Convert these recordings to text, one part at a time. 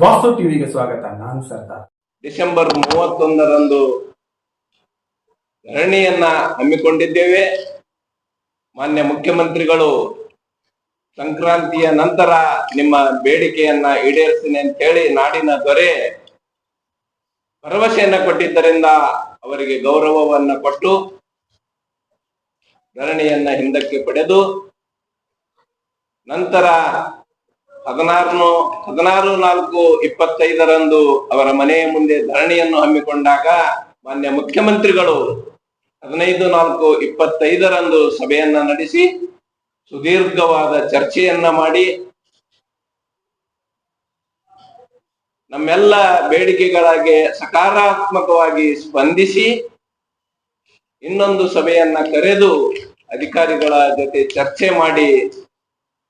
ವಾಸು ಟಿವಿಗೆ ಸ್ವಾಗತ. ನಾನು ಸರ್ದಾರ್. ಡಿಸೆಂಬರ್ ಮೂವತ್ತೊಂದರಂದು ಧರಣಿಯನ್ನ ಹಮ್ಮಿಕೊಂಡಿದ್ದೇವೆ. ಮಾನ್ಯ ಮುಖ್ಯಮಂತ್ರಿಗಳು, ಸಂಕ್ರಾಂತಿಯ ನಂತರ ನಿಮ್ಮ ಬೇಡಿಕೆಯನ್ನ ಈಡೇರಿಸ್ತೀನಿ ಅಂತ ಹೇಳಿ ನಾಡಿನ ದೊರೆ ಭರವಸೆಯನ್ನ ಕೊಟ್ಟಿದ್ದರಿಂದ ಅವರಿಗೆ ಗೌರವವನ್ನ ಕೊಟ್ಟು ಧರಣಿಯನ್ನ ಹಿಂದಕ್ಕೆ ಪಡೆದು ನಂತರ ಹದಿನಾರು ಹದಿನಾರು ನಾಲ್ಕು ಇಪ್ಪತ್ತೈದರಂದು ಅವರ ಮನೆಯ ಮುಂದೆ ಧರಣಿಯನ್ನು ಹಮ್ಮಿಕೊಂಡಾಗ ಮಾನ್ಯ ಮುಖ್ಯಮಂತ್ರಿಗಳು ಹದಿನೈದು ನಾಲ್ಕು ಇಪ್ಪತ್ತೈದರಂದು ಸಭೆಯನ್ನ ನಡೆಸಿ ಸುದೀರ್ಘವಾದ ಚರ್ಚೆಯನ್ನ ಮಾಡಿ ನಮ್ಮೆಲ್ಲ ಬೇಡಿಕೆಗಳಿಗೆ ಸಕಾರಾತ್ಮಕವಾಗಿ ಸ್ಪಂದಿಸಿ ಇನ್ನೊಂದು ಸಭೆಯನ್ನ ಕರೆದು ಅಧಿಕಾರಿಗಳ ಜೊತೆ ಚರ್ಚೆ ಮಾಡಿ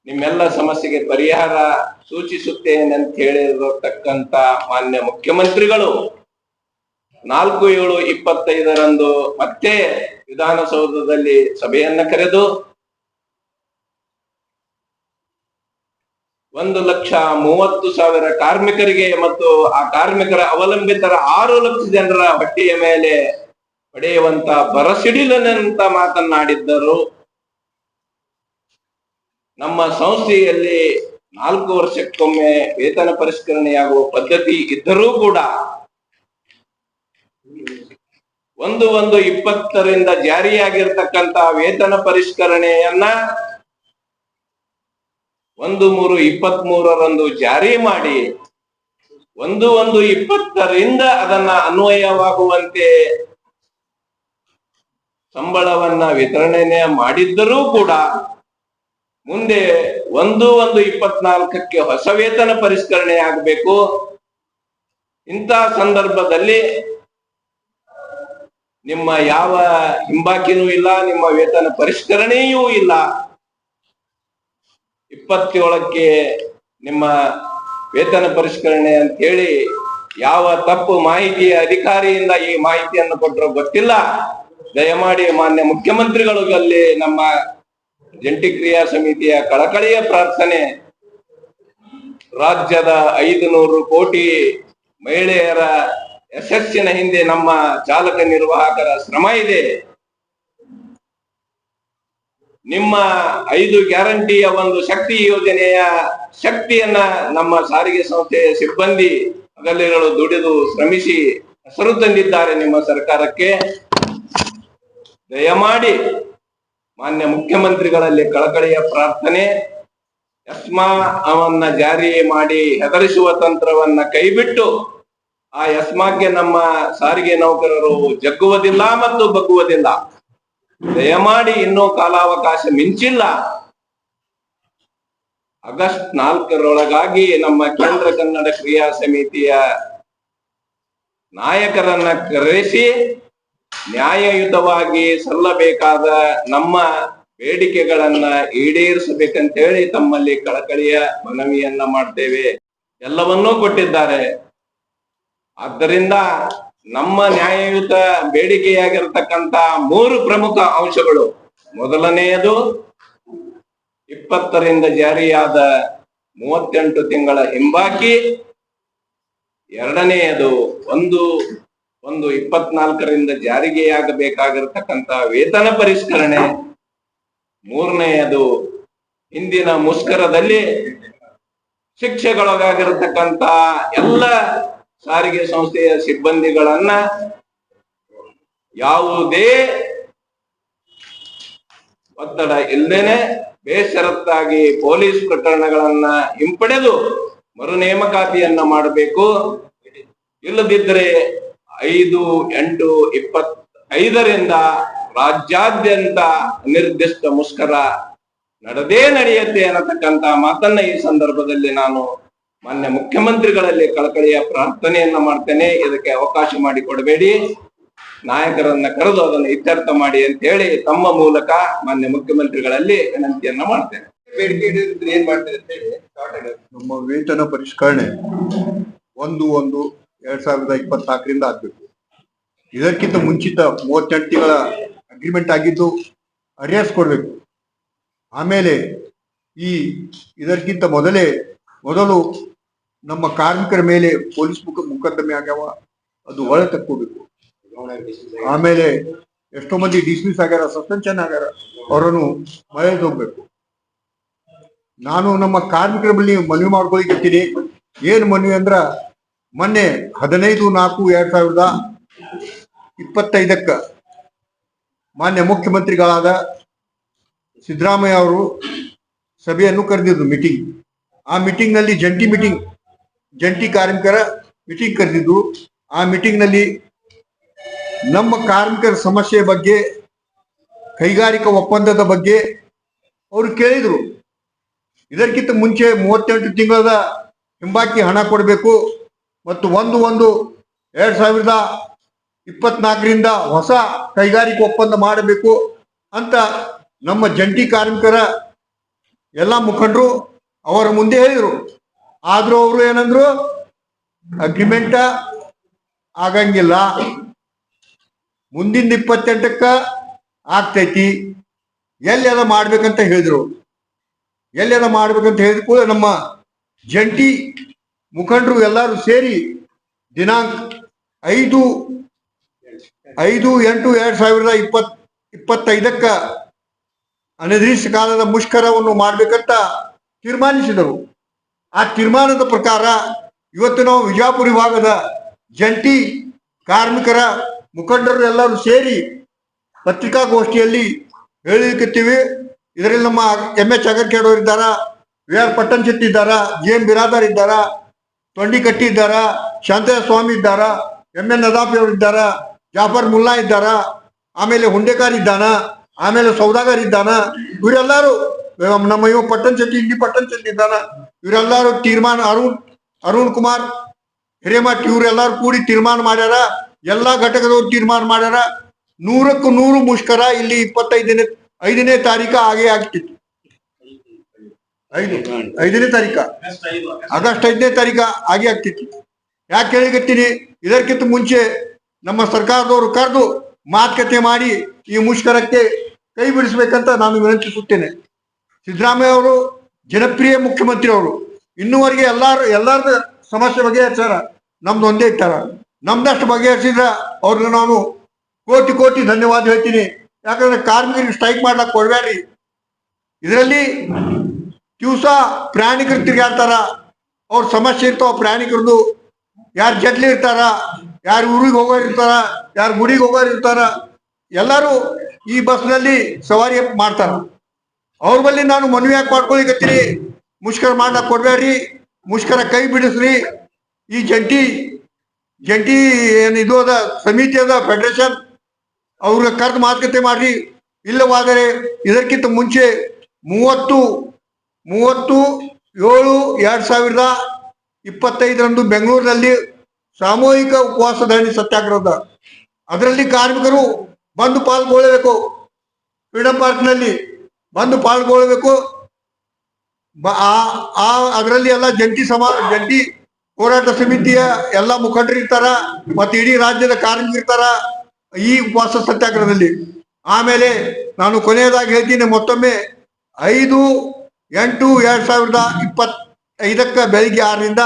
ನಿಮ್ಮೆಲ್ಲ ಸಮಸ್ಯೆಗೆ ಪರಿಹಾರ ಸೂಚಿಸುತ್ತೇನೆ ಅಂತ ಹೇಳಿರತಕ್ಕಂತ ಮಾನ್ಯ ಮುಖ್ಯಮಂತ್ರಿಗಳು ನಾಲ್ಕು ಏಳು ಇಪ್ಪತ್ತೈದರಂದು ಮತ್ತೆ ವಿಧಾನಸೌಧದಲ್ಲಿ ಸಭೆಯನ್ನ ಕರೆದು ಒಂದು ಲಕ್ಷ ಮೂವತ್ತು ಸಾವಿರ ಕಾರ್ಮಿಕರಿಗೆ ಮತ್ತು ಆ ಕಾರ್ಮಿಕರ ಅವಲಂಬಿತರ ಆರು ಲಕ್ಷ ಜನರ ಬಟ್ಟೆಯ ಮೇಲೆ ಪಡೆಯುವಂತ ಬರಸಿಡಿಲನಂತ ಮಾತನಾಡಿದ್ದರು ನಮ್ಮ ಸಂಸ್ಥೆಯಲ್ಲಿ ನಾಲ್ಕು ವರ್ಷಕ್ಕೊಮ್ಮೆ ವೇತನ ಪರಿಷ್ಕರಣೆಯಾಗುವ ಪದ್ಧತಿ ಇದ್ದರೂ ಕೂಡ ಒಂದು ಒಂದು ಇಪ್ಪತ್ತರಿಂದ ಜಾರಿಯಾಗಿರ್ತಕ್ಕಂತ ವೇತನ ಪರಿಷ್ಕರಣೆಯನ್ನ ಒಂದು ಮೂರು ಇಪ್ಪತ್ತ್ ಮೂರರಂದು ಜಾರಿ ಮಾಡಿ ಒಂದು ಒಂದು ಇಪ್ಪತ್ತರಿಂದ ಅದನ್ನ ಅನ್ವಯವಾಗುವಂತೆ ಸಂಬಳವನ್ನ ವಿತರಣೆ ಮಾಡಿದ್ದರೂ ಕೂಡ ಮುಂದೆ ಒಂದು ಒಂದು ಇಪ್ಪತ್ನಾಲ್ಕಕ್ಕೆ ಹೊಸ ವೇತನ ಪರಿಷ್ಕರಣೆ ಆಗಬೇಕು. ಇಂಥ ಸಂದರ್ಭದಲ್ಲಿ ನಿಮ್ಮ ಯಾವ ಹಿಂಬಾಕಿನೂ ಇಲ್ಲ, ನಿಮ್ಮ ವೇತನ ಪರಿಷ್ಕರಣೆಯೂ ಇಲ್ಲ. ಇಪ್ಪತ್ತೇಳಕ್ಕೆ ನಿಮ್ಮ ವೇತನ ಪರಿಷ್ಕರಣೆ ಅಂತ ಹೇಳಿ ಯಾವ ತಪ್ಪು ಮಾಹಿತಿಯ ಅಧಿಕಾರಿಯಿಂದ ಈ ಮಾಹಿತಿಯನ್ನು ಕೊಟ್ಟರು ಗೊತ್ತಿಲ್ಲ. ದಯಮಾಡಿ ಮಾನ್ಯ ಮುಖ್ಯಮಂತ್ರಿಗಳಿಗಲ್ಲಿ ನಮ್ಮ ಜಂಟಿ ಕ್ರಿಯಾ ಸಮಿತಿಯ ಕಳಕಳಿಯ ಪ್ರಾರ್ಥನೆ. ರಾಜ್ಯದ ಐದು ನೂರು ಕೋಟಿ ಮಹಿಳೆಯರ ಯಶಸ್ಸಿನ ಹಿಂದೆ ನಮ್ಮ ಚಾಲಕ ನಿರ್ವಾಹಕರ ಶ್ರಮ ಇದೆ. ನಿಮ್ಮ ಐದು ಗ್ಯಾರಂಟಿಯ ಒಂದು ಶಕ್ತಿ ಯೋಜನೆಯ ಶಕ್ತಿಯನ್ನ ನಮ್ಮ ಸಾರಿಗೆ ಸಂಸ್ಥೆಯ ಸಿಬ್ಬಂದಿ ಅಗಲಿಗಳು ದುಡಿದು ಶ್ರಮಿಸಿ ಹೆಸರು ತಂದಿದ್ದಾರೆ ನಿಮ್ಮ ಸರ್ಕಾರಕ್ಕೆ. ದಯಮಾಡಿ ಮಾನ್ಯ ಮುಖ್ಯಮಂತ್ರಿಗಳಲ್ಲಿ ಕಳಕಳಿಯ ಪ್ರಾರ್ಥನೆ ಯಸ್ಮಾ ಅವನ್ನ ಜಾರಿ ಮಾಡಿ ಹೆದರಿಸುವ ತಂತ್ರವನ್ನ ಕೈಬಿಟ್ಟು ಆ ಯಸ್ಮಾಕ್ಕೆ ನಮ್ಮ ಸಾರಿಗೆ ನೌಕರರು ಜಗ್ಗುವುದಿಲ್ಲ ಮತ್ತು ಬಗ್ಗುವುದಿಲ್ಲ. ದಯಮಾಡಿ ಇನ್ನೂ ಕಾಲಾವಕಾಶ ಮಿಂಚಿಲ್ಲ. ಆಗಸ್ಟ್ ನಾಲ್ಕರೊಳಗಾಗಿ ನಮ್ಮ ಕೇಂದ್ರ ಕನ್ನಡ ಕ್ರಿಯಾ ಸಮಿತಿಯ ನಾಯಕರನ್ನ ಕರೆಸಿ ನ್ಯಾಯಯುತವಾಗಿ ಸಲ್ಲಬೇಕಾದ ನಮ್ಮ ಬೇಡಿಕೆಗಳನ್ನ ಈಡೇರಿಸಬೇಕಂತ ಹೇಳಿ ತಮ್ಮಲ್ಲಿ ಕಳಕಳಿಯ ಮನವಿಯನ್ನ ಮಾಡ್ತೇವೆ. ಎಲ್ಲವನ್ನೂ ಕೊಟ್ಟಿದ್ದಾರೆ. ಆದ್ದರಿಂದ ನಮ್ಮ ನ್ಯಾಯಯುತ ಬೇಡಿಕೆಯಾಗಿರ್ತಕ್ಕಂತ ಮೂರು ಪ್ರಮುಖ ಅಂಶಗಳು. ಮೊದಲನೆಯದು, ಇಪ್ಪತ್ತರಿಂದ ಜಾರಿಯಾದ ಮೂವತ್ತೆಂಟು ತಿಂಗಳ ಹಿಂಬಾಕಿ. ಎರಡನೆಯದು, ಒಂದು ಒಂದು ಇಪ್ಪತ್ನಾಲ್ಕರಿಂದ ಜಾರಿಗೆಯಾಗಬೇಕಾಗಿರ್ತಕ್ಕಂತ ವೇತನ ಪರಿಷ್ಕರಣೆ. ಮೂರನೆಯದು ಹಿಂದಿನ ಮುಷ್ಕರದಲ್ಲಿ ಶಿಕ್ಷೆಗೊಳಗಾಗಿರತಕ್ಕಂತ ಎಲ್ಲ ಸಾರಿಗೆ ಸಂಸ್ಥೆಯ ಸಿಬ್ಬಂದಿಗಳನ್ನ ಯಾವುದೇ ಒತ್ತಡ ಇಲ್ಲದೇನೆ ಬೇಷರತ್ತಾಗಿ ಪೊಲೀಸ್ ಪ್ರಕರಣಗಳನ್ನ ಹಿಂಪಡೆದು ಮರು ನೇಮಕಾತಿಯನ್ನ ಮಾಡಬೇಕು. ಇಲ್ಲದಿದ್ದರೆ ಐದು ಎಂಟು ಇಪ್ಪತ್ ಐದರಿಂದ ರಾಜ್ಯಾದ್ಯಂತ ನಿರ್ದಿಷ್ಟ ಮುಷ್ಕರ ನಡೆದೇ ನಡೆಯುತ್ತೆ ಅನ್ನತಕ್ಕಂತ ಮಾತನ್ನ ಈ ಸಂದರ್ಭದಲ್ಲಿ ನಾನು ಮಾನ್ಯ ಮುಖ್ಯಮಂತ್ರಿಗಳಲ್ಲಿ ಕಳಕಳಿಯ ಪ್ರಾರ್ಥನೆಯನ್ನ ಮಾಡ್ತೇನೆ. ಇದಕ್ಕೆ ಅವಕಾಶ ಮಾಡಿಕೊಡಬೇಡಿ. ನಾಯಕರನ್ನ ಕರೆದು ಅದನ್ನು ಇತ್ಯರ್ಥ ಮಾಡಿ ಅಂತ ಹೇಳಿ ತಮ್ಮ ಮೂಲಕ ಮಾನ್ಯ ಮುಖ್ಯಮಂತ್ರಿಗಳಲ್ಲಿ ವಿನಂತಿಯನ್ನ ಮಾಡ್ತೇನೆ. ಬೇಡಿಕೆ ಏನ್ ಮಾಡ್ತೇನೆ ಅಂತ ಹೇಳಿ short ನಮ್ಮ ವೇತನ ಪರಿಷ್ಕರಣೆ ಒಂದು ಒಂದು ಎರಡ್ ಸಾವಿರದ ಇಪ್ಪತ್ನಾಲ್ಕರಿಂದ ಆಗ್ಬೇಕು. ಇದಕ್ಕಿಂತ ಮುಂಚಿತ ಮೂವತ್ತೆಂಟು ತಿಂಗಳ ಅಗ್ರಿಮೆಂಟ್ ಆಗಿದ್ದು ಅರಿಯರ್ಸ್ ಕೊಡಬೇಕು. ಆಮೇಲೆ ಈ ಇದಕ್ಕಿಂತ ಮೊದಲೇ ಮೊದಲು ನಮ್ಮ ಕಾರ್ಮಿಕರ ಮೇಲೆ ಪೊಲೀಸ್ ಮುಖ ಮುಕದ್ದಮೆ ಆಗ್ಯಾವ, ಅದು ಒಳ ತಕ್ಕೋಬೇಕು. ಆಮೇಲೆ ಎಷ್ಟೋ ಮಂದಿ ಡಿಸ್ಮಿಸ್ ಆಗ್ಯಾರ ಸಸ್ಪೆನ್ಷನ್ ಆಗ್ಯಾರ ಅವರನ್ನು ಮಳೆ ಹೋಗ್ಬೇಕು ನಾನು ನಮ್ಮ ಕಾರ್ಮಿಕರ ಬಳಿ ಮನವಿ ಮಾಡ್ಕೊಳಿಕತ್ತೀನಿ ಏನ್ ಮನವಿ ಅಂದ್ರ ಮೊನ್ನೆ ಹದಿನೈದು ನಾಲ್ಕು ಎರಡ್ ಸಾವಿರದ ಇಪ್ಪತ್ತೈದಕ್ಕ ಮಾನ್ಯ ಮುಖ್ಯಮಂತ್ರಿಗಳಾದ ಸಿದ್ದರಾಮಯ್ಯ ಅವರು ಸಭೆಯನ್ನು ಕರೆದಿದ್ರು ಮೀಟಿಂಗ್ ಆ ಮೀಟಿಂಗ್ನಲ್ಲಿ ಜಂಟಿ ಮೀಟಿಂಗ್ ಜಂಟಿ ಕಾರ್ಮಿಕರ ಮೀಟಿಂಗ್ ಕರೆದಿದ್ರು ಆ ಮೀಟಿಂಗ್ನಲ್ಲಿ ನಮ್ಮ ಕಾರ್ಮಿಕರ ಸಮಸ್ಯೆ ಬಗ್ಗೆ, ಕೈಗಾರಿಕಾ ಒಪ್ಪಂದದ ಬಗ್ಗೆ ಅವರು ಕೇಳಿದರು. ಇದಕ್ಕಿಂತ ಮುಂಚೆ ಮೂವತ್ತೆಂಟು ತಿಂಗಳದ ಹಿಂಬಾಕಿ ಹಣ ಕೊಡಬೇಕು. ಮತ್ತು ಒಂದು ಒಂದು ಎರಡ್ ಸಾವಿರದ ಇಪ್ಪತ್ನಾಲ್ಕರಿಂದ ಹೊಸ ಕೈಗಾರಿಕಾ ಒಪ್ಪಂದ ಮಾಡಬೇಕು ಅಂತ ನಮ್ಮ ಜಂಟಿ ಕಾರ್ಮಿಕರ ಎಲ್ಲ ಮುಖಂಡರು ಅವರ ಮುಂದೆ ಹೇಳಿದರು. ಆದರೂ ಅವರು ಏನಂದ್ರು, ಅಗ್ರಿಮೆಂಟ ಆಗಂಗಿಲ್ಲ. ಮುಂದಿನ ಇಪ್ಪತ್ತೆಂಟಕ್ಕ ಆಗ್ತೈತಿ. ಎಲ್ಲಿ ಅದ ಮಾಡ್ಬೇಕಂತ ಹೇಳಿದ್ರು. ಎಲ್ಲಿ ಅದ ಮಾಡ್ಬೇಕಂತ ಹೇಳಿದ ಕೂಡ ನಮ್ಮ ಜಂಟಿ ಮುಖಂಡರು ಎಲ್ಲರೂ ಸೇರಿ ದಿನಾಂಕ ಐದು ಐದು, ಎಂಟು, ಎರಡ್ ಸಾವಿರದ ಇಪ್ಪತ್, ಇಪ್ಪತ್ತೈದಕ್ಕ ಅನಿರ್ದಿಷ್ಟ ಕಾಲದ ಮುಷ್ಕರವನ್ನು ಮಾಡಬೇಕಂತ ತೀರ್ಮಾನಿಸಿದರು. ಆ ತೀರ್ಮಾನದ ಪ್ರಕಾರ ಇವತ್ತು ನಾವು ವಿಜಾಪುರ ವಿಭಾಗದ ಜಂಟಿ ಕಾರ್ಮಿಕರ ಮುಖಂಡರು ಎಲ್ಲರೂ ಸೇರಿ ಪತ್ರಿಕಾಗೋಷ್ಠಿಯಲ್ಲಿ ಹೇಳಿಕತ್ತೀವಿ. ಇದರಲ್ಲಿ ನಮ್ಮ ಎಂ ಎಚ್ ಅಗರ್ಕೇಡೋರು ಇದ್ದಾರ, ವಿ ಆರ್ ಪಟ್ಟಣ್ ಶೆಟ್ಟಿ ಇದ್ದಾರ, ಜಿ ಎಂ ಬಿರಾದಾರ್ ಇದ್ದಾರ ತೊಂಡಿಕಟ್ಟಿ ಇದ್ದಾರ? ಶಾಂತಯ್ಯ ಸ್ವಾಮಿ ಇದ್ದಾರ? ಎಂ ಎನ್ ನದಾಫಿ ಅವರು ಇದ್ದಾರ? ಜಾಫರ್ ಮುಲ್ಲಾ ಇದ್ದಾರ? ಆಮೇಲೆ ಹುಂಡೆಕಾರ್ ಇದ್ದಾನ? ಆಮೇಲೆ ಸೌದಾಗರ್ ಇದ್ದಾನ? ಇವರೆಲ್ಲರೂ, ನಮ್ಮ ಇವ ಪಟ್ಟಣ ಶೆಟ್ಟಿ ಇಲ್ಲಿ ಪಟ್ಟಣ ಶೆಟ್ಟಿ ಇದ್ದಾನ? ಇವರೆಲ್ಲರೂ ತೀರ್ಮಾನ, ಅರುಣ್ ಅರುಣ್ ಕುಮಾರ್, ಹಿರೇಮಠ್, ಇವರೆಲ್ಲರೂ ಕೂಡಿ ತೀರ್ಮಾನ ಮಾಡ್ಯಾರ? ಎಲ್ಲಾ ಘಟಕದವ್ರು ತೀರ್ಮಾನ ಮಾಡ್ಯಾರ? ನೂರಕ್ಕೂ ನೂರು ಮುಷ್ಕರ ಇಲ್ಲಿ ಇಪ್ಪತ್ತೈದನೇ ಐದನೇ ತಾರೀಕ ಆಗೇ ಆಗ್ತಿತ್ತು. ಐದು. ಐದನೇ ತಾರೀಕ ಆಗಸ್ಟ್ ಐದನೇ ತಾರೀಕ ಆಗಿ ಆಗ್ತಿತ್ತು. ಯಾಕೆ ಹೇಳಿಕತ್ತೀನಿ ಇದಕ್ಕಿಂತ ಮುಂಚೆ ನಮ್ಮ ಸರ್ಕಾರದವರು ಕರೆದು ಮಾತುಕತೆ ಮಾಡಿ ಈ ಮುಷ್ಕರಕ್ಕೆ ಕೈ ಬಿಡಿಸ್ಬೇಕಂತ ನಾನು ವಿನಂತಿಸುತ್ತೇನೆ. ಸಿದ್ದರಾಮಯ್ಯ ಅವರು ಜನಪ್ರಿಯ ಮುಖ್ಯಮಂತ್ರಿ ಅವರು ಇನ್ನುವರೆಗೆ ಎಲ್ಲಾರು ಎಲ್ಲಾರ್ದ ಸಮಸ್ಯೆ ಬಗೆಹರಿಸಾರ ನಮ್ದು ಒಂದೇ ಇಟ್ಟಾರ ನಮ್ದಷ್ಟು ಬಗೆಹರಿಸಿದ್ರ ಅವ್ರನ್ನ ನಾನು ಕೋಟಿ ಕೋಟಿ ಧನ್ಯವಾದ ಹೇಳ್ತೀನಿ. ಯಾಕಂದ್ರೆ ಕಾರ್ಮಿಕರಿಗೆ ಸ್ಟ್ರೈಕ್ ಮಾಡ್ಲಾಕ್ ಕೊಡಬೇಡ್ರಿ. ಇದರಲ್ಲಿ ದಿವಸ ಪ್ರಯಾಣಿಕರು ತಿರುಗಾಡ್ತಾರ ಅವ್ರ ಸಮಸ್ಯೆ ಇರ್ತಾವ ಪ್ರಯಾಣಿಕರದು ಯಾರು ಜಟ್ಲಿ ಇರ್ತಾರ, ಯಾರು ಊರಿಗೆ ಹೋಗೋರು ಇರ್ತಾರ, ಯಾರು ಗುಡಿಗೆ ಹೋಗೋರು ಇರ್ತಾರ, ಎಲ್ಲರೂ ಈ ಬಸ್ನಲ್ಲಿ ಸವಾರಿ ಮಾಡ್ತಾರ. ಅವ್ರ ಬಳಿ ನಾನು ಮನವಿ ಯಾಕೆ ಮಾಡ್ಕೊಳಿಕತ್ತೀನಿ? ಮುಷ್ಕರ ಮಾಡ್ಲಕ್ ಕೊಡ್ಬೇಡ್ರಿ ಮುಷ್ಕರ ಕೈ ಬಿಡಿಸ್ರಿ. ಈ ಜಂಟಿ ಜಂಟಿ ಏನು ಇದು ಅದ, ಸಮಿತಿ ಅದ ಫೆಡರೇಷನ್ ಅವ್ರ ಕರೆದು ಮಾತುಕತೆ ಮಾಡ್ರಿ. ಇಲ್ಲವಾದರೆ ಇದಕ್ಕಿಂತ ಮುಂಚೆ ಮೂವತ್ತು ಮೂವತ್ತು, ಏಳು, ಎರಡು ಸಾವಿರದ ಇಪ್ಪತ್ತೈದರಂದು ಬೆಂಗಳೂರಿನಲ್ಲಿ ಸಾಮೂಹಿಕ ಉಪವಾಸ ಧರಣಿ ಸತ್ಯಾಗ್ರಹದ. ಅದರಲ್ಲಿ ಕಾರ್ಮಿಕರು ಬಂದು ಪಾಲ್ಗೊಳ್ಳಬೇಕು. ಫ್ರೀಡಂ ಪಾರ್ಕ್ನಲ್ಲಿ ಬಂದು ಪಾಲ್ಗೊಳ್ಳಬೇಕು. ಆ, ಅದರಲ್ಲಿ ಎಲ್ಲ ಜಂಟಿ ಸಮಾ, ಜಂಟಿ ಹೋರಾಟ ಸಮಿತಿಯ ಎಲ್ಲ ಮುಖಂಡರು ಇರ್ತಾರ, ಮತ್ತು ಇಡೀ ರಾಜ್ಯದ ಕಾರ್ಮಿಕರು ಇರ್ತಾರ ಈ ಉಪವಾಸ ಸತ್ಯಾಗ್ರಹದಲ್ಲಿ. ಆಮೇಲೆ ನಾನು ಕೊನೆಯದಾಗಿ ಹೇಳ್ತೀನಿ, ಮತ್ತೊಮ್ಮೆ ಐದು ಎಂಟು ಎರಡು ಸಾವಿರದ ಇಪ್ಪತ್ ಐದಕ್ಕ ಬೆಳಿಗ್ಗೆ ಆರರಿಂದ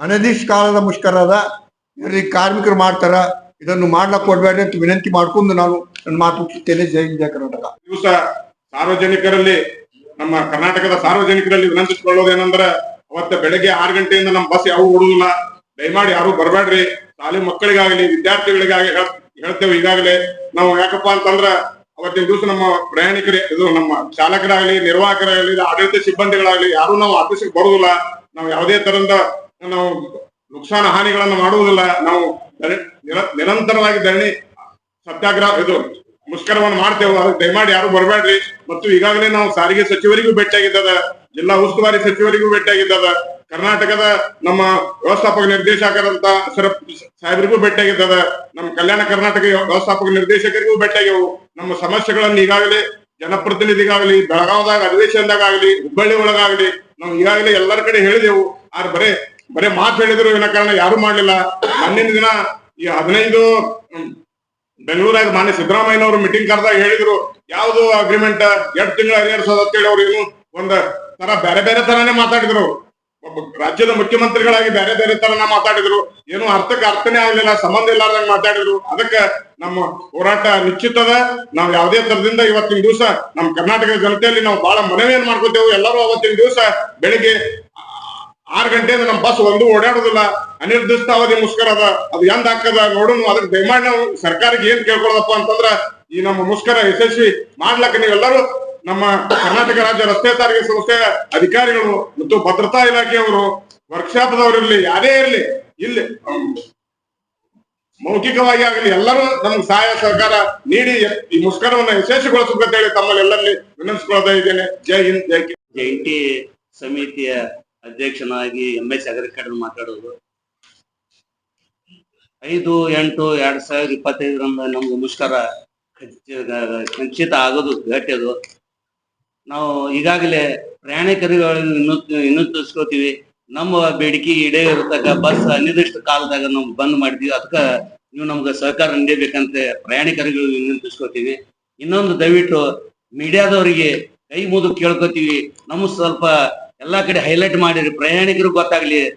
ಅನಿರ್ದಿಷ್ಟ ಕಾಲದ ಮುಷ್ಕರ ಅದ ಇದರಲ್ಲಿ ಕಾರ್ಮಿಕರು ಮಾಡ್ತಾರ. ಇದನ್ನು ಮಾಡ್ಲಕ್ ಕೊಡಬೇಡಿ ಅಂತ ವಿನಂತಿ ಮಾಡ್ಕೊಂಡು ನಾನು ನನ್ನ ಮಾತು ಮುಗಿಸುತ್ತೇನೆ ಜೈ ಜಯ ಕರ್ನಾಟಕ. ದಿವಸ ಸಾರ್ವಜನಿಕರಲ್ಲಿ ನಮ್ಮ ಕರ್ನಾಟಕದ ಸಾರ್ವಜನಿಕರಲ್ಲಿ ವಿನಂತಿಸಿಕೊಳ್ಳೋದೇನಂದ್ರ ಅವತ್ತ ಬೆಳಗ್ಗೆ ಆರು ಗಂಟೆಯಿಂದ ನಮ್ಮ ಬಸ್ ಯಾವ ಓಡುದಿಲ್ಲ ದಯಮಾಡಿ ಯಾರು ಬರಬೇಡ್ರಿ. ಶಾಲೆ ಮಕ್ಕಳಿಗಾಗಲಿ ವಿದ್ಯಾರ್ಥಿಗಳಿಗಾಗಲಿ ಹೇಳ್- ಹೇಳ್ತೇವೆ ಈಗಾಗಲೇ. ನಾವು ಯಾಕಪ್ಪ ಅಂತಂದ್ರ ಅವತ್ತಿನ ದಿವಸ ನಮ್ಮ ಪ್ರಯಾಣಿಕರೇ, ಇದು ನಮ್ಮ ಚಾಲಕರಾಗಲಿ, ನಿರ್ವಾಹಕರಾಗಲಿ ಆಡಳಿತ ಸಿಬ್ಬಂದಿಗಳಾಗಲಿ, ಯಾರು ನಾವು ಆಫೀಸಿಗೆ ಬರುವುದಿಲ್ಲ. ನಾವು ಯಾವುದೇ ತರದ ನಾವು ನುಕ್ಸಾನ ಹಾನಿಗಳನ್ನು ಮಾಡುವುದಿಲ್ಲ. ನಾವು ನಿರಂತರವಾಗಿ ಧರಣಿ, ಸತ್ಯಾಗ್ರಹ, ಇದು ಮುಷ್ಕರವನ್ನು ಮಾಡ್ತೇವೆ. ಅದಕ್ಕೆ ದಯಮಾಡಿ ಯಾರು ಬರಬೇಡ್ರಿ. ಮತ್ತು ಈಗಾಗಲೇ ನಾವು ಸಾರಿಗೆ ಸಚಿವರಿಗೂ ಭೇಟಿಯಾಗಿದ್ದದ, ಜಿಲ್ಲಾ ಉಸ್ತುವಾರಿ ಸಚಿವರಿಗೂ ಭೇಟಿಯಾಗಿದ್ದದ, ಕರ್ನಾಟಕದ ನಮ್ಮ ವ್ಯವಸ್ಥಾಪಕ ನಿರ್ದೇಶಕರಂತ ಸಾಹೇಬರಿಗೂ ಭೇಟಿಯಾಗಿದ್ದದ, ನಮ್ಮ ಕಲ್ಯಾಣ ಕರ್ನಾಟಕ ವ್ಯವಸ್ಥಾಪಕ ನಿರ್ದೇಶಕರಿಗೂ ಭೇಟಿಯಾಗ್ಯವು. ನಮ್ಮ ಸಮಸ್ಯೆಗಳನ್ನು ಈಗಾಗಲೇ ಜನಪ್ರತಿನಿಧಿಗಾಗಲಿ, ಬೆಳಗಾವದಾಗ ಅಧಿವೇಶನದಾಗ ಆಗಲಿ ಹುಬ್ಬಳ್ಳಿ ಒಳಗಾಗಲಿ, ನಾವು ಈಗಾಗಲೇ ಎಲ್ಲರ ಕಡೆ ಹೇಳಿದೆವು. ಆದ್ರೆ ಬರೇ ಬರೇ ಮಾತು ಹೇಳಿದ್ರು ಕಾರಣ ಯಾರು ಮಾಡಲಿಲ್ಲ. ಮೊನ್ನಿನ ದಿನ ಈ ಹದಿನೈದು ಬೆಂಗಳೂರಾಗ ಮಾನ್ಯ ಸಿದ್ದರಾಮಯ್ಯನವರು ಮೀಟಿಂಗ್ ಕರೆದಾಗ ಹೇಳಿದ್ರು, ಯಾವ್ದು ಅಗ್ರಿಮೆಂಟ್ ಎರಡು ತಿಂಗಳ ಹರಿಹರಿಸೋದು ಅಂತೇಳಿ ಅವ್ರು ಏನು ಒಂದ್ ತರ ಬೇರೆ ಬೇರೆ ತರಾನೇ ಮಾತಾಡಿದ್ರು. ರಾಜ್ಯದ ಮುಖ್ಯಮಂತ್ರಿಗಳಾಗಿ ಬೇರೆ ಬೇರೆ ತರನ ಮಾತಾಡಿದ್ರು. ಏನು ಅರ್ಥಕ್ಕೆ ಅರ್ಥನೇ ಆಗ್ಲಿಲ್ಲ, ಸಂಬಂಧ ಇಲ್ಲಾರ್ದಂಗ ಮಾತಾಡಿದ್ರು. ಅದಕ್ಕ ನಮ್ಮ ಹೋರಾಟ ನಿಶ್ಚಿತದ ನಾವು ಯಾವುದೇ ತರದಿಂದ ಇವತ್ತಿನ ದಿವಸ ನಮ್ಮ ಕರ್ನಾಟಕದ ಜನತೆಯಲ್ಲಿ ನಾವು ಬಹಳ ಮನವಿಯನ್ನು ಮಾಡ್ಕೋತೇವೆ. ಎಲ್ಲರೂ ಅವತ್ತಿನ ದಿವಸ ಬೆಳಿಗ್ಗೆ ಆರು ಗಂಟೆಯಿಂದ ನಮ್ಮ ಬಸ್ ಒಂದು ಓಡಾಡುದಿಲ್ಲ. ಅನಿರ್ದಿಷ್ಟಾವಧಿ ಮುಷ್ಕರ ಅದ. ಅದು ಎಂದ್ ಹಾಕದ ನೋಡೋಣ ಅದಕ್ಕೆ ದಯಮಾಡಿ ನಾವು ಸರ್ಕಾರಕ್ಕೆ ಏನ್ ಕೇಳ್ಕೊಳ್ಳೋದಪ್ಪ ಅಂತಂದ್ರ, ಈ ನಮ್ಮ ಮುಷ್ಕರ ಯಶಸ್ವಿ ಮಾಡ್ಲಕ್ಕ ನೀವೆಲ್ಲರೂ ನಮ್ಮ ಕರ್ನಾಟಕ ರಾಜ್ಯ ರಸ್ತೆ ಸಾರಿಗೆ ಸಂಸ್ಥೆಯ ಅಧಿಕಾರಿಗಳು ಮತ್ತು ಭದ್ರತಾ ಇಲಾಖೆಯವರು ವರ್ಕ್ಶಾಪ್ದವರಿರ್ಲಿ ಯಾರೇ ಇರ್ಲಿ, ಇಲ್ಲಿ ಮೌಖಿಕವಾಗಿ ಆಗಲಿ, ಎಲ್ಲರೂ ನಮ್ಗೆ ಸಹಾಯ ಸಹಕಾರ ನೀಡಿ ಈ ಮುಷ್ಕರವನ್ನು ಯಶಸ್ವಿಗೊಳಿಸಬೇಕಂತ ಹೇಳಿ ತಮ್ಮಲ್ಲಿ ಎಲ್ಲರಲ್ಲಿ ವಿನಂತಿಸ್ಕೊಳ್ತಾ ಇದ್ದೇನೆ. ಜೈ ಹಿಂದ್, ಜೈ. ಜಂಟಿ ಸಮಿತಿಯ ಅಧ್ಯಕ್ಷನಾಗಿ ಎಂ ಎಸ್ ಅಗ್ರಿಕಲ್ಚರ್ ಮಾತಾಡೋದು. ಐದು ಎಂಟು ಎರಡ್ ಸಾವಿರದ ಇಪ್ಪತ್ತೈದರಿಂದ ನಮ್ಗೆ ಮುಷ್ಕರ ಖಚಿ- ಖಚಿತ ಆಗೋದು ಗಟ್ಟಿದು ನಾವು ಈಗಾಗಲೇ ಪ್ರಯಾಣಿಕರುಗಳಿಗೆ ಇನ್ನು ವಿನೂತಿಸ್ಕೋತೀವಿ ನಮ್ಮ ಬೇಡಿಕೆ ಇಡೇ ಇರತಕ್ಕ ಬಸ್ ಅನಿರ್ದಿಷ್ಟ ಕಾಲದಾಗ ನಾವು ಬಂದ್ ಮಾಡಿದ್ವಿ. ಅದಕ್ಕೆ ನೀವು ನಮ್ಗೆ ಸಹಕಾರ ನೀಡಬೇಕಂತ ಇನ್ನು ವಿನಂತಿಸ್ಕೋತೀವಿ ಇನ್ನೊಂದು ದಯವಿಟ್ಟು ಮೀಡಿಯಾದವರಿಗೆ ಕೈ ಮುದು ಕೇಳ್ಕೊತೀವಿ. ನಮ್ಗೆ ಸ್ವಲ್ಪ ಎಲ್ಲಾ ಕಡೆ ಹೈಲೈಟ್ ಮಾಡಿರಿ ಪ್ರಯಾಣಿಕರಿಗೆ ಗೊತ್ತಾಗ್ಲಿ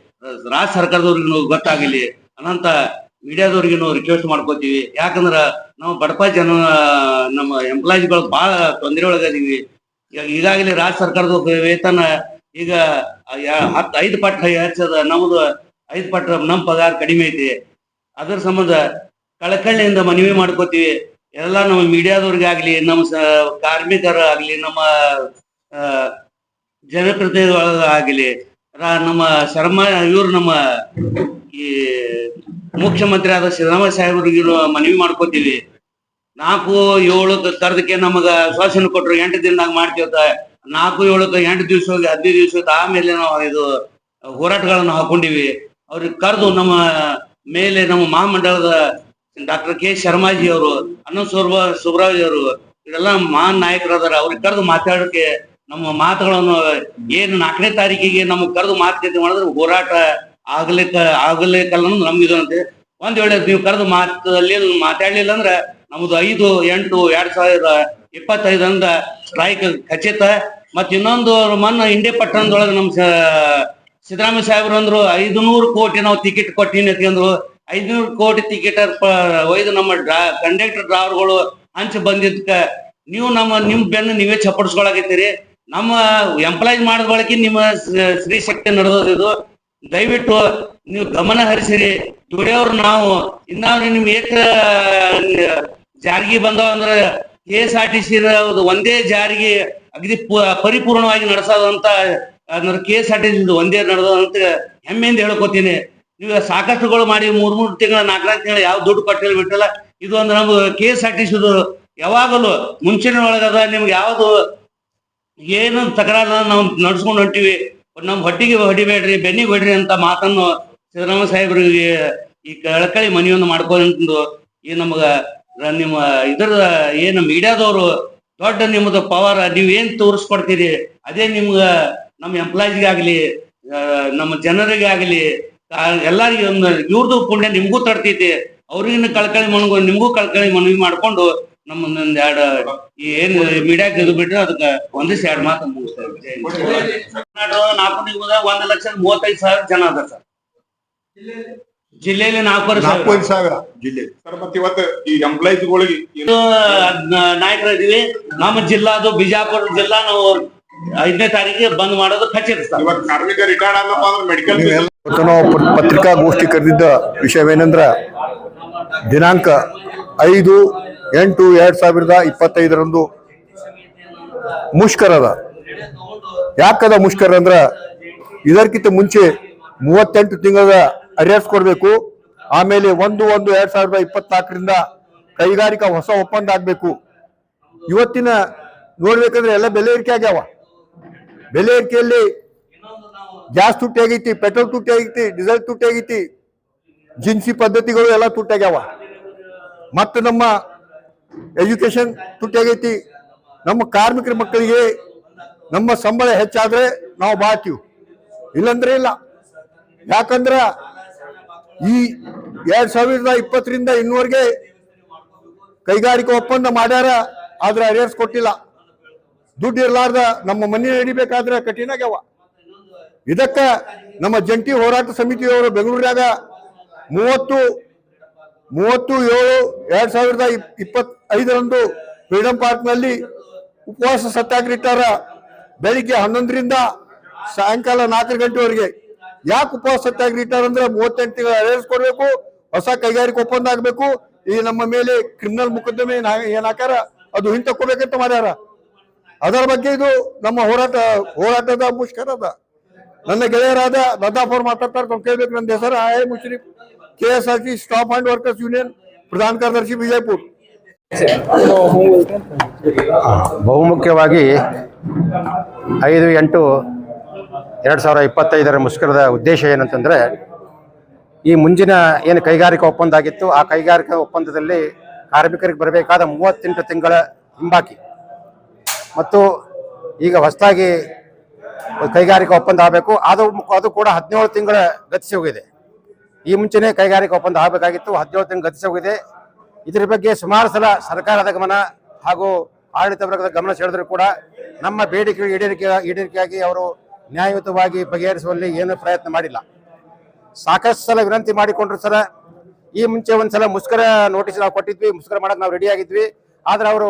ರಾಜ್ಯ ಸರ್ಕಾರದವ್ರಿಗೂ ಗೊತ್ತಾಗ್ಲಿ, ಅನಂತ ಮೀಡಿಯಾದವ್ರಿಗೂ ರಿಕ್ವೆಸ್ಟ್ ಮಾಡ್ಕೋತೀವಿ. ಯಾಕಂದ್ರ ನಾವು ಬಡಪ ಜನ, ನಮ್ಮ ಎಂಪ್ಲಾಯೀಸ್ಗಳು ಬಹಳ ತೊಂದರೆ ಒಳಗದೀವಿ. ಈಗ- ಈಗಾಗಲೇ ರಾಜ್ಯ ಸರ್ಕಾರದ ವೇತನ ಈಗ ಹತ್ತು ಐದು ಪಟ್ಟ ಹೆಚ್ಚದ, ನಮ್ದು ಐದು ಪಟ್ಟ ನಮ್ಮ ಪಗಾರ ಕಡಿಮೆ ಐತಿ. ಅದರ ಸಂಬಂಧ ಕಳಕಳಿಯಿಂದ ಮನವಿ ಮಾಡ್ಕೋತೀವಿ. ಎಲ್ಲ ನಮ್ಮ ಮೀಡಿಯಾದವ್ರಿಗಾಗ್ಲಿ, ನಮ್ಮ ಕಾರ್ಮಿಕರ ಆಗ್ಲಿ ನಮ್ಮ ಜನಪ್ರತಿನಿಧಿಗಳಾಗಲಿ ನಮ್ಮ ಶರ್ಮ, ಇವರು ನಮ್ಮ ಈ ಮುಖ್ಯಮಂತ್ರಿ ಆದ ಸಿದ್ದರಾಮಯ್ಯ ಸಾಹೇಬ್ರಿಗೂ ಮನವಿ ಮಾಡ್ಕೋತೀವಿ. ನಾಲ್ಕು, ಏಳು ತರದಕ್ಕೆ ನಮಗ ಶ್ವಾಸನ ಕೊಟ್ರು, ಎಂಟು ದಿನದಾಗ ಮಾಡ್ತೀವತ್ತ ನಾಲ್ಕು ಏಳಕ್ಕೆ ಎಂಟು ದಿವಸ ಹೋಗಿ, ಹದಿನೈದು ದಿವಸ ಆಮೇಲೆ ನಾವು ಇದು ಹೋರಾಟಗಳನ್ನು ಹಾಕೊಂಡಿವಿ ಅವ್ರಿಗೆ ಕರೆದು ನಮ್ಮ ಮೇಲೆ ನಮ್ಮ ಮಹಾಮಂಡಲದ ಡಾಕ್ಟರ್ ಕೆ ಶರ್ಮಾಜಿ ಅವರು ಅನಂತ ಸುಬ್ರಾಜಿ ಅವರು, ಇವರೆಲ್ಲ ಮಹಾನ್ ನಾಯಕರಾದಾರ ಅವ್ರಿಗೆ ಕರೆದು ಮಾತಾಡೋಕೆ ನಮ್ಮ ಮಾತುಗಳನ್ನು ಏನು ನಾಲ್ಕನೇ ತಾರೀಕಿಗೆ ನಮ್ಗೆ ಕರೆದು ಮಾತುಕತೆ ಮಾಡಿದ್ರೆ ಹೋರಾಟ ಆಗ್ಲಿಕ್ಕ, ಆಗ್ಲಿಕ್ಕಲ್ಲ ಅನ್ನೋದು ನಮ್ಗೆ ಅಂತೆ ಒಂದ್ ವೇಳೆ ನೀವು ಕರೆದು ಮಾತಲ್ಲಿ ಮಾತಾಡ್ಲಿಲ್ಲ ಅಂದ್ರೆ ನಮ್ದು ಐದು, ಎಂಟು, ಎರಡ್ ಸಾವಿರ ಇಪ್ಪತ್ತೈದರಿಂದ ಸ್ಟ್ರೈಕ್ ಖಚಿತ. ಮತ್ ಇನ್ನೊಂದು ಮೊನ್ನೆ ಇಂಡಿಯ ಪಟ್ಟಣದೊಳಗೆ ನಮ್ ಸಿದ್ದರಾಮಯ್ಯ ಸಾಹೇಬ್ರು ಅಂದ್ರು ಐದು ನೂರು ಕೋಟಿ ನಾವು ಟಿಕೆಟ್ ಕೊಟ್ಟಿನಿ ಅಂತ ಅಂದ್ರು. ಐದ್ನೂರು ಕೋಟಿ ಟಿಕೆಟ್ ಒಯ್ದು ನಮ್ಮ ಡ್ರಾ ಕಂಡಕ್ಟರ್ ಡ್ರಾವರ್ಗಳು ಹಂಚಿ ಬಂದಿದ್ಕ ನೀವು ನಮ್ಮ, ನಿಮ್ ಬೆನ್ನು ನೀವೇ ಚಪ್ಪಡಿಸ್ಕೊಳಕತ್ತೀರಿ. ನಮ್ಮ ಎಂಪ್ಲಾಯ್ ಮಾಡಿದ ಬಳಕೆ ನಿಮ್ಮ ಸ್ತ್ರೀ ಶಕ್ತಿ ನಡೆದೋದಿದು ದಯವಿಟ್ಟು ನೀವು ಗಮನ ಹರಿಸಿರಿ. ದುಡಿಯೋರು ನಾವು. ಇನ್ನಾದ್ರು ನಿಮ್ ಏಕ, ಜಾರಿಗೆ ಬಂದವ ಅಂದ್ರೆ K S R T C ಒಂದೇ ಜಾರಿಗೆ ಅಗದಿ ಪರಿಪೂರ್ಣವಾಗಿ ನಡೆಸೋದಂತ, ಅಂದ್ರೆ K S R T C ಒಂದೇ ನಡೆದಂತ ಹೆಮ್ಮೆಯಿಂದ ಹೇಳ್ಕೊತೀನಿ. ನೀವು ಸಾಕಷ್ಟುಗಳು ಮಾಡಿ ಮೂರ್ ಮೂರ್ ತಿಂಗಳ, ನಾಲ್ಕು ತಿಂಗಳ ಯಾವ ದುಡ್ಡು ಕೊಟ್ಟಿಲ್ಲ ಬಿಟ್ಟಲ್ಲ ಇದು ಒಂದು ನಮ್ಗೆ K S R T C ಯಾವಾಗಲೂ ಮುಂಚಿನ ಒಳಗದ ನಿಮ್ಗೆ ಯಾವ್ದು ಏನು ತಕರಾರ ನಾವು ನಡ್ಸ್ಕೊಂಡು ಹೊಂಟಿವಿ. ನಮ್ಮ ಹೊಟ್ಟಿಗೆ ಹೊಡಿಬೇಡ್ರಿ ಬೆನ್ನಿಗೆ ಹೊಡ್ರಿ ಅಂತ ಮಾತನ್ನು ಸಿದ್ದರಾಮಯ್ಯ ಸಾಹೇಬ್ರಿಗೆ ಈ ಕಳಕಳಿ ಮನೆಯೊಂದು ಮಾಡ್ಕೊಂಡು ಈ ನಮಗ ನಿಮ್ಮ ಇದರ ಏನು ಮೀಡಿಯಾದವರು ದೊಡ್ಡ ನಿಮ್ಮದು ಪವರ್, ನೀವ್ ಏನ್ ತೋರಿಸ್ಕೊಡ್ತೀರಿ? ಅದೇ ನಿಮ್ಗ ನಮ್ಮ ಎಂಪ್ಲಾಯ್ಸ್ಗಾಗ್ಲಿ ನಮ್ಮ ಜನರಿಗೆ ಆಗ್ಲಿ ಎಲ್ಲರಿಗೂ ಇವ್ರದ್ದು ಪುಣ್ಯ ನಿಮ್ಗೂ ತಡ್ತೈತಿ ಅವ್ರಿಗಿನ ಕಳ್ಕಳಿ ಮನ್ಗೊ ನಿಮ್ಗೂ ಕಳ್ಕಳಿ ಮನವಿ ಮಾಡ್ಕೊಂಡು ನಮ್ಮ ಒಂದ್ ಎರಡು ಏನ್ ಮೀಡಿಯಾಕ್ ಇದು ಬಿಟ್ರೆ ಅದಕ್ಕೆ ಒಂದಿವ್ಸ ಎರಡ್ ಮಾತು ಮುಗಿಸ್ತಾ ಕರ್ನಾಟಕದ ನಾಲ್ಕು ಒಂದ್ ಲಕ್ಷ ಮೂವತ್ತೈದು ಸಾವಿರ ಜನ ಅದ ಸರ್. ಜಿಲ್ಲೆಯಲ್ಲಿ ನಾಲ್ಕೂವರೆ ನಾಲ್ಕೂವರೆ ಸಾವಿರ ಜಿಲ್ಲೆ ಸರ್ ಮತ್ತೆ ಇವತ್ತು ಈ ಎಂಪ್ಲಾಯೀಸ್ಗಳಿಗೆ ನಾಯಕರ ಇದೀವಿ ನಮ್ಮ ಜಿಲ್ಲಾ ಅದು ಬಿಜಾಪುರ ಜಿಲ್ಲಾ ನಾವು ಐದನೇ ತಾರೀಕಿಗೆ ಬಂದ್ ಮಾಡೋದು ಖಚಿತ ಸರ್. ಇವತ್ತು ಕಾರ್ಮಿಕ ರಿಟೈರ್ಡ್ ಆದಪ್ಪ ಅಂದ್ರೆ ಮೆಡಿಕಲ್ ಇವತ್ತು ನಾವು ಪತ್ರಿಕಾಗೋಷ್ಠಿ ಕರೆದಿದ್ದ ವಿಷಯವೇನಂದ್ರ ದಿನಾಂಕ ಐದು ಎಂಟು ಎರಡ್ ಸಾವಿರದ ಇಪ್ಪತ್ತೈದರಂದು ಮುಷ್ಕರದ. ಯಾಕದ ಮುಷ್ಕರ ಅಂದ್ರ ಇದಕ್ಕಿಂತ ಮುಂಚೆ ಮೂವತ್ತೆಂಟು ತಿಂಗಳ ಅರಿಯರ್ಸ್ ಕೊಡಬೇಕು. ಆಮೇಲೆ ಒಂದು ಒಂದು ಎರಡ್ ಸಾವಿರದ ಇಪ್ಪತ್ನಾಲ್ಕರಿಂದ ಕೈಗಾರಿಕಾ ಹೊಸ ಒಪ್ಪಂದ ಆಗ್ಬೇಕು. ಇವತ್ತಿನ ನೋಡ್ಬೇಕಂದ್ರೆ ಎಲ್ಲ ಬೆಲೆ ಏರಿಕೆ ಆಗ್ಯಾವ. ಬೆಲೆ ಏರಿಕೆಯಲ್ಲಿ ಗ್ಯಾಸ್ ತುಟ್ಟಿ ಆಗೈತಿ, ಪೆಟ್ರೋಲ್ ತುಟ್ಟಿ ಆಗೈತಿ, ಡೀಸೆಲ್ ತುಟ್ಟಿ ಆಗೈತಿ, ಜಿನ್ಸಿ ಪದ್ಧತಿಗಳು ಎಲ್ಲ ತುಟ್ಟಾಗ್ಯಾವ ಮತ್ತು ನಮ್ಮ ಎಜುಕೇಶನ್ ತುಟ್ಟಿ ಆಗೈತಿ ನಮ್ಮ ಕಾರ್ಮಿಕರ ಮಕ್ಕಳಿಗೆ ನಮ್ಮ ಸಂಬಳ ಹೆಚ್ಚಾದ್ರೆ ನಾವು ಬಾಳ್ತೀವಿ. ಇಲ್ಲಂದ್ರೆ ಇಲ್ಲ. ಯಾಕಂದ್ರ ಈ ಎರಡ್ ಸಾವಿರದ ಇಪ್ಪತ್ತರಿಂದ ಇನ್ನೂವರೆಗೆ ಕೈಗಾರಿಕಾ ಒಪ್ಪಂದ ಮಾಡ್ಯಾರ, ಆದ್ರೆ ಅರಿಯರ್ಸ್ ಕೊಟ್ಟಿಲ್ಲ. ದುಡ್ಡು ಇರ್ಲಾರ್ದ ನಮ್ಮ ಮನೆ ಹಿಡಿಬೇಕಾದ್ರೆ ಕಠಿಣ ಆಗ್ಯಾವ. ಇದಕ್ಕ ನಮ್ಮ ಜಂಟಿ ಹೋರಾಟ ಸಮಿತಿಯವರು ಬೆಂಗಳೂರಿನಾಗ ಮೂವತ್ತು ಮೂವತ್ತು ಏಳು ಎರಡ್ ಸಾವಿರದ ಇಪ್- ಇಪ್ಪತ್ ಐದರಂದು ಫ್ರೀಡಂ ಪಾರ್ಕ್ನಲ್ಲಿ ಉಪವಾಸ ಸತ್ಯಾಗ್ರಹಿತಾರ. ಬೆಳಿಗ್ಗೆ ಹನ್ನೊಂದರಿಂದ ಸಾಯಂಕಾಲ ನಾಲ್ಕು ಗಂಟೆವರೆಗೆ ಯಾಕೆ ಉಪವಾಸ ಸತ್ಯಾಗ್ರಹ ಅಂದ್ರೆ ಮೂವತ್ತೆಂಟು ತಿಂಗಳ ಅರೆಸ್ಟ್ ಕೊಡಬೇಕು, ಹೊಸ ಕೈಗಾರಿಕೆ ಒಪ್ಪಂದ ಆಗ್ಬೇಕು. ಈ ನಮ್ಮ ಮೇಲೆ ಕ್ರಿಮಿನಲ್ ಮೊಕದ್ದಮೆ ಏನ್ ಹಾಕ್ಯಾರ? ಅದು ಹಿಂತಕ್ಕೋಬೇಕಂತ ಮಾಡ್ಯಾರ. ಅದರ ಬಗ್ಗೆ ಇದು ನಮ್ಮ ಹೋರಾಟ, ಹೋರಾಟದ ಮುಷ್ಕರದ ನನ್ನ ಗೆಳೆಯರಾದ ಅವ್ರು ಮಾತಾಡ್ತಾರೆ ಕೇಳ್ಬೇಕು ನನ್ನ ಹೆಸರು I A Mushrif K S workers union Vijayapur ಪ್ರಧಾನ ಕಾರ್ಯದರ್ಶಿ ವಿಜಯಪುರ್. ಬಹುಮುಖ್ಯವಾಗಿ ಐದು ಎಂಟು ಎರಡು ಸಾವಿರ ಇಪ್ಪತ್ತೈದರ ಮುಷ್ಕರದ ಉದ್ದೇಶ ಏನಂತಂದರೆ, ಈ ಮುಂಜಿನ ಏನು ಕೈಗಾರಿಕಾ ಒಪ್ಪಂದ ಆಗಿತ್ತು ಆ ಕೈಗಾರಿಕಾ ಒಪ್ಪಂದದಲ್ಲಿ ಕಾರ್ಮಿಕರಿಗೆ ಬರಬೇಕಾದ ಮೂವತ್ತೆಂಟು ತಿಂಗಳ ಹಿಂಬಾಕಿ. ಮತ್ತು ಈಗ ಹೊಸದಾಗಿ ಕೈಗಾರಿಕಾ ಒಪ್ಪಂದ ಆಗಬೇಕು, ಅದು ಅದು ಕೂಡ ಹದಿನೇಳು ತಿಂಗಳ ಗತಿಸಿ ಹೋಗಿದೆ. ಈ ಮುಂಚೆನೇ ಕೈಗಾರಿಕಾ ಒಪ್ಪಂದ ಆಗಬೇಕಾಗಿತ್ತು, ಹದಿನೇಳು ತಿಂಗಳು ಗತಿಸಿ ಹೋಗಿದೆ. ಇದರ ಬಗ್ಗೆ ಸುಮಾರು ಸಲ ಸರ್ಕಾರದ ಗಮನ ಹಾಗೂ ಆಡಳಿತ ವರ್ಗದ ಗಮನ ಸೆಳೆದರೂ ಕೂಡ ನಮ್ಮ ಬೇಡಿಕೆ ಈಡೇರಿಕೆ ಈಡೇರಿಕೆಯಾಗಿ ಅವರು ನ್ಯಾಯಯುತವಾಗಿ ಬಗೆಹರಿಸುವಲ್ಲಿ ಏನು ಪ್ರಯತ್ನ ಮಾಡಿಲ್ಲ. ಸಾಕಷ್ಟು ಸಲ ವಿನಂತಿ ಮಾಡಿಕೊಂಡ್ರು ಸರ, ಈ ಮುಂಚೆ ಒಂದ್ಸಲ ಮುಷ್ಕರ ನೋಟಿಸ್ ನಾವು ಕೊಟ್ಟಿದ್ವಿ, ಮುಷ್ಕರ ಮಾಡಕ್ ನಾವು ರೆಡಿ ಆಗಿದ್ವಿ. ಆದ್ರೆ ಅವರು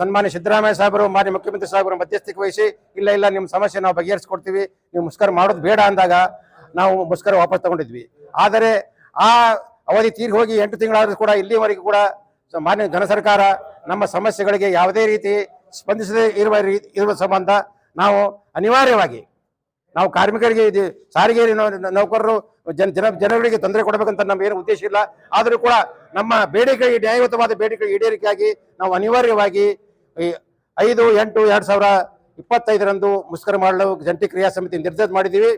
ಸನ್ಮಾನ್ಯ ಸಿದ್ದರಾಮಯ್ಯ ಸಾಹೇಬರು, ಮಾನ್ಯ ಮುಖ್ಯಮಂತ್ರಿ ಸಾಹೇಬರು ಮಧ್ಯಸ್ಥಿಕೆ ವಹಿಸಿ, ಇಲ್ಲ ಇಲ್ಲ ನಿಮ್ಮ ಸಮಸ್ಯೆ ನಾವು ಬಗೆಹರಿಸ್ಕೊಡ್ತೀವಿ, ನೀವು ಮುಷ್ಕರ ಮಾಡೋದು ಬೇಡ ಅಂದಾಗ ನಾವು ಮುಷ್ಕರ ವಾಪಸ್ ತಗೊಂಡಿದ್ವಿ. ಆದರೆ ಆ ಅವಧಿ ತೀರಿ ಹೋಗಿ ಎಂಟು ತಿಂಗಳಾದರೂ ಕೂಡ ಇಲ್ಲಿವರೆಗೂ ಕೂಡ ಮಾನ್ಯ ಜನ ಸರ್ಕಾರ ನಮ್ಮ ಸಮಸ್ಯೆಗಳಿಗೆ ಯಾವುದೇ ರೀತಿ ಸ್ಪಂದಿಸದೇ ಇರುವ ಇರುವ ಸಂಬಂಧ ನಾವು ಅನಿವಾರ್ಯವಾಗಿ ನಾವು ಕಾರ್ಮಿಕರಿಗೆ ಇದು ಸಾರಿಗೆ ನೌಕರರು ಜನ ಜನ, ಜನಗಳಿಗೆ ತೊಂದರೆ ಕೊಡಬೇಕಂತ ಏನು ಉದ್ದೇಶ ಇಲ್ಲ. ಆದರೂ ಕೂಡ ನಮ್ಮ ಬೇಡಿಕೆ, ನ್ಯಾಯಯುತವಾದ ಬೇಡಿಕೆ ಈಡೇರಿಕೆಯಾಗಿ ನಾವು ಅನಿವಾರ್ಯವಾಗಿ ಐದು, ಎಂಟು, ಎರಡು ಸಾವಿರ ಇಪ್ಪತ್ತೈದರಂದು ಮುಷ್ಕರ ಮಾಡಲು ಜಂಟಿ ಕ್ರಿಯಾ ಸಮಿತಿ ನಿರ್ಧಾರ ಮಾಡಿದ್ದೀವಿ.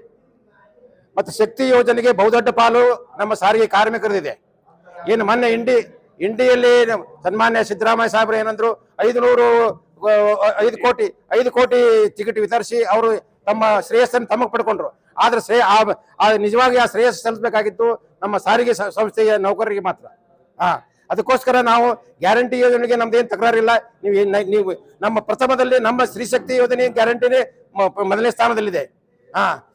ಮತ್ತು ಶಕ್ತಿ ಯೋಜನೆಗೆ ಬಹುದೊಡ್ಡ ಪಾಲು ನಮ್ಮ ಸಾರಿಗೆ ಕಾರ್ಮಿಕರದಿದೆ. ಏನು ಮೊನ್ನೆ ಇಂಡಿ, ಇಂಡಿಯಲ್ಲಿ ಸನ್ಮಾನ್ಯ ಸಿದ್ದರಾಮಯ್ಯ ಸಾಹೇಬರು ಏನಂದ್ರು ಐದು ನೂರು ಐದು ಕೋಟಿ ಐದು ಕೋಟಿ ಟಿಕೆಟ್ ವಿತರಿಸಿ ಅವರು ತಮ್ಮ ಶ್ರೇಯಸ್ಸನ್ನು ತಮಗೆ ಪಡ್ಕೊಂಡ್ರು. ಆದ್ರೆ ಶ್ರೇ ನಿಜವಾಗಿ ಆ ಶ್ರೇಯಸ್ ಸಲ್ಲಿಸಬೇಕಾಗಿತ್ತು ನಮ್ಮ ಸಾರಿಗೆ ಸಂಸ್ಥೆಯ ನೌಕರರಿಗೆ ಮಾತ್ರ. ಹಾ, ಅದಕ್ಕೋಸ್ಕರ ನಾವು ಗ್ಯಾರಂಟಿ ಯೋಜನೆಗೆ ನಮ್ದೇನು ತಕರಾರಿಲ್ಲ. ನೀವು ಏನ್- ನೀವು ನಮ್ಮ ಪ್ರಥಮದಲ್ಲಿ ನಮ್ಮ ಸ್ತ್ರೀಶಕ್ತಿ ಯೋಜನೆ ಗ್ಯಾರಂಟಿನೇ ಮೊದಲನೇ ಸ್ಥಾನದಲ್ಲಿದೆ. ಹಾ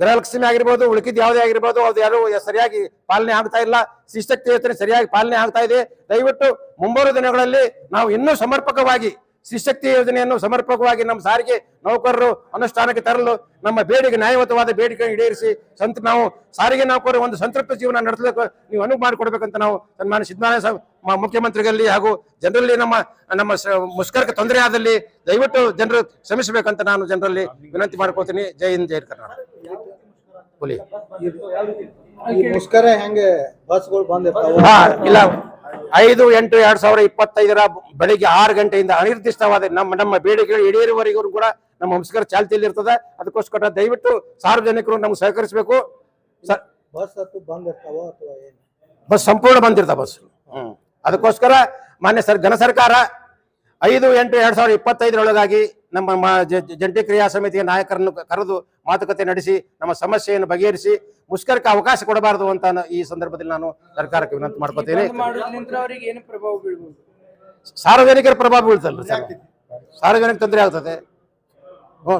ಗೃಹಲಕ್ಷ್ಮಿ ಆಗಿರ್ಬೋದು, ಉಳಿಕಿದ್ ಯಾವುದೇ ಆಗಿರ್ಬೋದು ಅದು ಯಾರು ಸರಿಯಾಗಿ ಪಾಲನೆ ಆಗ್ತಾ ಇಲ್ಲ. ಶಿಷ್ಟಕ್ತಿ ಯೋಜನೆ ಸರಿಯಾಗಿ ಪಾಲನೆ ಆಗ್ತಾ ಇದೆ. ದಯವಿಟ್ಟು ಮುಂಬರುವ ದಿನಗಳಲ್ಲಿ ನಾವು ಇನ್ನೂ ಸಮರ್ಪಕವಾಗಿ ಶಿಶಕ್ತಿ ಯೋಜನೆಯನ್ನು ಸಮರ್ಪಕವಾಗಿ ನಮ್ಮ ಸಾರಿಗೆ ನೌಕರರು ಅನುಷ್ಠಾನಕ್ಕೆ ತರಲು ನಮ್ಮ ಬೇಡಿಕೆ, ನ್ಯಾಯಯುತವಾದ ಬೇಡಿಕೆ ಈಡೇರಿಸಿ ಸಂತ ನಾವು ಸಾರಿಗೆ ನೌಕರರು ಒಂದು ಸಂತೃಪ್ತ ಜೀವನ ನಡೆಸಲಿಕ್ಕೆ ನೀವು ಅನುವು ಮಾಡಿಕೊಡ್ಬೇಕಂತ ನಾವು ಸನ್ಮಾನ್ಯ ಸಿದ್ದನಾರಾಯಣ ಮುಖ್ಯಮಂತ್ರಿಗಳಲ್ಲಿ ಹಾಗೂ ಜನರಲ್ಲಿ ನಮ್ಮ ನಮ್ಮ ಮುಷ್ಕರಕ್ಕೆ ತೊಂದರೆ ಆದಲ್ಲಿ ದಯವಿಟ್ಟು ಜನರು ಶ್ರಮಿಸಬೇಕಂತ ನಾನು ಜನರಲ್ಲಿ ವಿನಂತಿ ಮಾಡ್ಕೊಳ್ತೀನಿ. ಜೈ ಹಿಂದ್ ಜೈ ಕರ್ನಾಟಕ. ಹುಲಿ. ಮುಷ್ಕರ ಹೆಂಗೆ ಬಸ್ಗಳು ಬಂದ್ ಹಾ ಇಲ್ಲ. ಐದು ಎಂಟು ಎರಡ್ ಸಾವಿರ ಇಪ್ಪತ್ತೈದರ ಬೆಳಿಗ್ಗೆ ಆರು ಗಂಟೆಯಿಂದ ಅನಿರ್ದಿಷ್ಟವಾದ ನಮ್ಮ ನಮ್ಮ ಬೇಡಿಕೆಗಳು ಈಡೇರುವವರೆಗೂ ಕೂಡ ನಮ್ಮ ಮುಷ್ಕರ ಚಾಲ್ತಿಯಲ್ಲಿ ಇರ್ತದೆ. ಅದಕ್ಕೋಸ್ಕರ ದಯವಿಟ್ಟು ಸಾರ್ವಜನಿಕರು ನಮ್ಗೆ ಸಹಕರಿಸಬೇಕು. ಬಸ್ ಸಂಪೂರ್ಣ ಬಂದಿರ್ತಾವ ಬಸ್. ಹ್ಮ್. ಅದಕ್ಕೋಸ್ಕರ ಮಾನ್ಯ ಸರ್ ಘನ ಸರ್ಕಾರ ಐದು ಎಂಟು ಎರಡ್ ಸಾವಿರದ ಇಪ್ಪತ್ತೈದರೊಳಗಾಗಿ ನಮ್ಮ ಮ- ಜ- ಜ- ಜಂಟಿ ಕ್ರಿಯಾ ಸಮಿತಿಯ ನಾಯಕರನ್ನು ಕರೆದು ಮಾತುಕತೆ ನಡೆಸಿ ನಮ್ಮ ಸಮಸ್ಯೆಯನ್ನು ಬಗೆಹರಿಸಿ ಮುಷ್ಕರಕ್ಕೆ ಅವಕಾಶ ಕೊಡಬಾರದು ಅಂತ ಈ ಸಂದರ್ಭದಲ್ಲಿ ನಾನು ಸರ್ಕಾರಕ್ಕೆ ವಿನಂತಿ ಮಾಡ್ಕೋತೇನೆ. ಮಾಡೋದ್ರಿಂದ ಅವ್ರಿಗೆ ಏನು ಪ್ರಭಾವ ಬೀಳ್ಬೋದು? ಸಾರ್ವಜನಿಕರ ಪ್ರಭಾವ ಬೀಳ್ತಲ್ಲ ಸರ್. ಸಾರ್ವಜನಿಕ ತೊಂದರೆ ಆಗ್ತದೆ.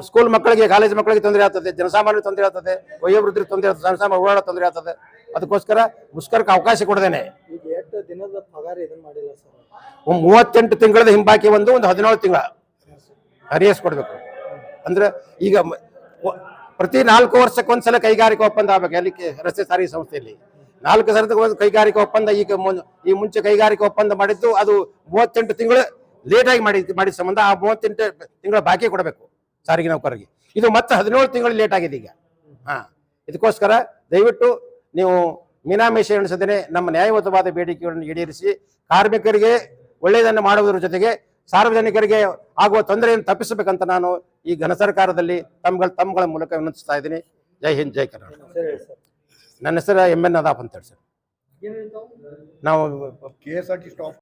ಸ್ಕೂಲ್ ಮಕ್ಕಳಿಗೆ ಕಾಲೇಜ್ ಮಕ್ಕಳಿಗೆ ತೊಂದರೆ ಆಗ್ತದೆ ಜನಸಾಮಾನ್ಯ ತೊಂದರೆ ಆಗ್ತದೆ ವಯೋವೃದ್ಧರಿಗೆ ತೊಂದರೆ ಆಗ್ತದೆ ಜನಸಾಮಾನ್ಯ ಓಡಾಡೋ ತೊಂದರೆ ಆಗ್ತದೆ. ಅದಕ್ಕೋಸ್ಕರ ಮುಷ್ಕರಕ್ಕೆ ಅವಕಾಶ ಕೊಡದೇನೆ. ದಿನದ ಪಗಾರ ಇದನ್ನ ಸರ್. ಮೂವತ್ತೆಂಟು ತಿಂಗಳದ ಹಿಂಬಾಕಿ ಒಂದು ಒಂದು ಹದಿನೇಳು ತಿಂಗಳ. ಅರಿಯಸ್ ಕೊಡಬೇಕು. ಅಂದ್ರೆ ಈಗ ಪ್ರತಿ ನಾಲ್ಕು ವರ್ಷಕ್ಕೊಂದ್ಸಲ ಕೈಗಾರಿಕಾ ಒಪ್ಪಂದ ಆಗ್ಬೇಕು. ಅಲ್ಲಿ ರಸ್ತೆ ಸಾರಿಗೆ ಸಂಸ್ಥೆಯಲ್ಲಿ. ನಾಲ್ಕು ಸರದ ಒಂದು ಕೈಗಾರಿಕಾ ಒಪ್ಪಂದ ಈಗ ಈ ಮುಂಚೆ ಕೈಗಾರಿಕಾ ಒಪ್ಪಂದ ಮಾಡಿದ್ದು ಅದು ಮೂವತ್ತೆಂಟು ತಿಂಗಳು ಲೇಟ್ ಆಗಿ ಮಾಡಿ, ಮಾಡಿದ ಸಂಬಂಧ ಆ ಮೂವತ್ತೆಂಟು ತಿಂಗಳ ಬಾಕಿ ಕೊಡಬೇಕು ಸಾರಿಗೆ ನೌಕರರಿಗೆ. ಇದು ಮತ್ತೆ ಹದಿನೇಳು ತಿಂಗಳು ಲೇಟ್ ಆಗಿದೆ ಈಗ. ಹಾ. ಇದಕ್ಕೋಸ್ಕರ ದಯವಿಟ್ಟು ನೀವು ಮೀನಾಮೇಷ ಎಣಿಸದೇ ನಮ್ಮ ನ್ಯಾಯಯುತವಾದ ಬೇಡಿಕೆಗಳನ್ನು ಈಡೇರಿಸಿ ಕಾರ್ಮಿಕರಿಗೆ ಒಳ್ಳೆಯದನ್ನು ಮಾಡುವುದರ ಜೊತೆಗೆ ಸಾರ್ವಜನಿಕರಿಗೆ ಆಗುವ ತೊಂದರೆಯನ್ನು ತಪ್ಪಿಸಬೇಕಂತ ನಾನು ಈ ಘನ ಸರ್ಕಾರದಲ್ಲಿ ತಮ್ಮಗಳ ತಮ್ಮಗಳ ಮೂಲಕ ವಿನಂತಿಸ್ತಾ ಇದ್ದೀನಿ. ಜೈ ಹಿಂದ್ ಜೈ ಕರ್ನಾಟಕ. ಸರಿ ಸರ್. ನನ್ನ ಹೆಸರು ಎಂ ಎನ್ ಅದಾಪ್ ಅಂತ ಹೇಳಿ ಸರ್. ನಾವು K S R T staff